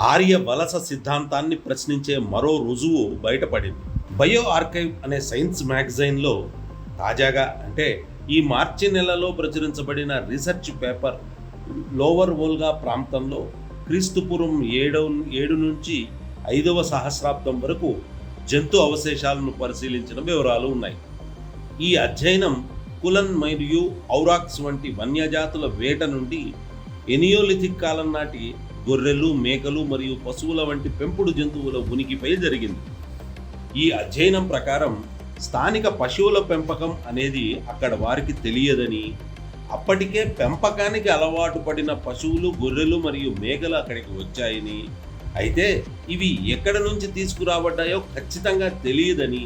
ఆర్య వలస సిద్ధాంతాన్ని ప్రశ్నించే మరో రుజువు బయటపడింది. బయో ఆర్కైవ్ అనే సైన్స్ మ్యాగజైన్లో తాజాగా అంటే ఈ మార్చి నెలలో ప్రచురించబడిన రీసెర్చ్ పేపర్ లోవర్ వోల్గా ప్రాంతంలో క్రీస్తుపురం ఏడవ ఏడు నుంచి ఐదవ సహస్రాబ్దం వరకు జంతు అవశేషాలను పరిశీలించిన వివరాలు ఉన్నాయి. ఈ అధ్యయనం కులన్ మరియు ఔరాక్స్ వంటి వన్యజాతుల వేట నుండి ఎనియోలిథిక్ కాలం నాటి గొర్రెలు మేకలు మరియు పశువుల వంటి పెంపుడు జంతువుల ఉనికిపై జరిగింది. ఈ అధ్యయనం ప్రకారం స్థానిక పశువుల పెంపకం అనేది అక్కడ వారికి తెలియదని అప్పటికే పెంపకానికి అలవాటు పడిన పశువులు గొర్రెలు మరియు మేకలు అక్కడికి వచ్చాయని అయితే ఇవి ఎక్కడ నుంచి తీసుకురాబడ్డాయో ఖచ్చితంగా తెలియదని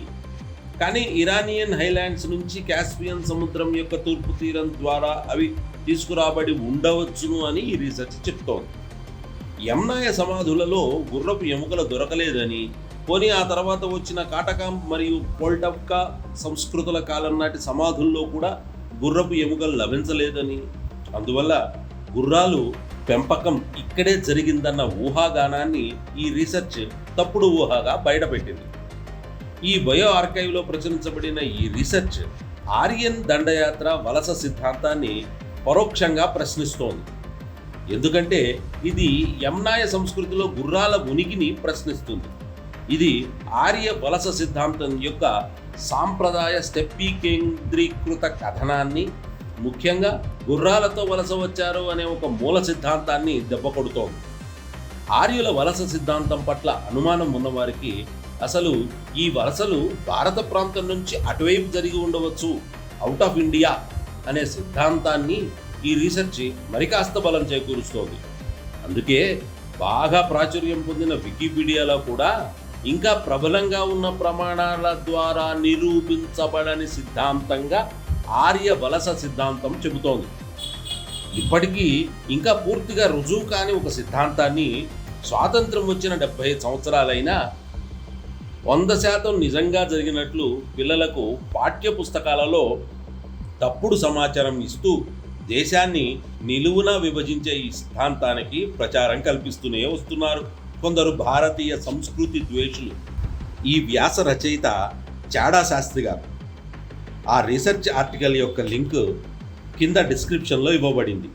కానీ ఇరానియన్ హైలాండ్స్ నుంచి కాస్పియన్ సముద్రం యొక్క తూర్పు తీరం ద్వారా అవి తీసుకురాబడి ఉండవచ్చును అని ఈ రీసెర్చ్ చెప్తోంది. యమ్నాయ సమాధులలో గుర్రపు ఎముకలు దొరకలేదని పోనీ ఆ తర్వాత వచ్చిన కాటకాం మరియు పోల్టవ్కా సంస్కృతుల కాలం నాటి సమాధుల్లో కూడా గుర్రపు ఎముకలు లభించలేదని. అందువల్ల గుర్రాలు పెంపకం ఇక్కడే జరిగిందన్న ఊహాగానాన్ని ఈ రీసెర్చ్ తప్పుడు ఊహాగా బయటపెట్టింది. ఈ బయో ఆర్కైవ్లో ప్రచురించబడిన ఈ రీసెర్చ్ ఆర్యన్ దండయాత్ర వలస సిద్ధాంతాన్ని పరోక్షంగా ప్రశ్నిస్తోంది. ఎందుకంటే ఇది యమ్నాయ సంస్కృతిలో గుర్రాల ఉనికిని ప్రశ్నిస్తుంది. ఇది ఆర్య వలస సిద్ధాంతం యొక్క సాంప్రదాయ స్టెప్పీ కేంద్రీకృత కథనాన్ని ముఖ్యంగా గుర్రాలతో వలస వచ్చారు అనే ఒక మూల సిద్ధాంతాన్ని దెబ్బకొడుతోంది. ఆర్యుల వలస సిద్ధాంతం పట్ల అనుమానం ఉన్నవారికి అసలు ఈ వలసలు భారత ప్రాంతం నుంచి అటువైపు జరిగి ఉండవచ్చు అవుట్ ఆఫ్ ఇండియా అనే సిద్ధాంతాన్ని ఈ రీసెర్చ్ మరి కాస్త బలం చేకూరుస్తోంది. అందుకే బాగా ప్రాచుర్యం పొందిన వికీపీడియాలో కూడా ఇంకా ప్రబలంగా ఉన్న ప్రమాణాల ద్వారా నిరూపించబడని సిద్ధాంతంగా ఆర్య వలస సిద్ధాంతం చెబుతోంది. ఇప్పటికీ ఇంకా పూర్తిగా రుజువు కాని ఒక సిద్ధాంతాన్ని స్వాతంత్రం వచ్చిన డెబ్బై సంవత్సరాలైనా వంద శాతం నిజంగా జరిగినట్లు పిల్లలకు పాఠ్య పుస్తకాలలో తప్పుడు సమాచారం ఇస్తూ దేశాన్ని నిలువున విభజించే ఈ సిద్ధాంతానికి ప్రచారం కల్పిస్తూనే వస్తున్నారు కొందరు భారతీయ సంస్కృతి ద్వేషులు. ఈ వ్యాస రచయిత చాడా శాస్త్రి గారు. ఆ రీసెర్చ్ ఆర్టికల్ యొక్క లింక్ కింద డిస్క్రిప్షన్లో ఇవ్వబడింది.